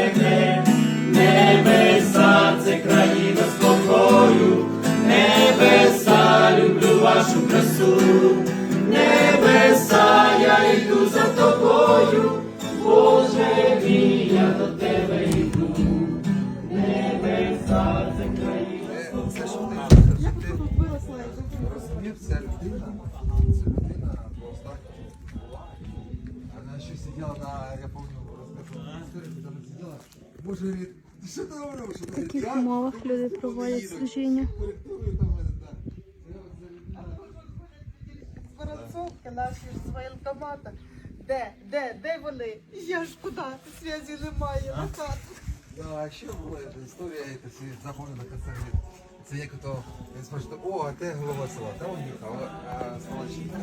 мене, небеса, це країна з спокою, небеса, люблю вашу красу, небеса, я йду за тобою, Боже мій, я до тебе йду, небеса, це країна спокою. Як ти. тут виросла? Людина, ця людина, була, вона ще сиділа на я в таких умовах люди проводять служіння. Воронцовки наші з воєнкомата. Де, де, де вони? Я ж куди? Зв'язі немає на хату. Да, а ще була історія, яка всі запам'ятала концерті. Це як то, він спочатку, о, а де голова села? Та он їхав, а Смолочинка.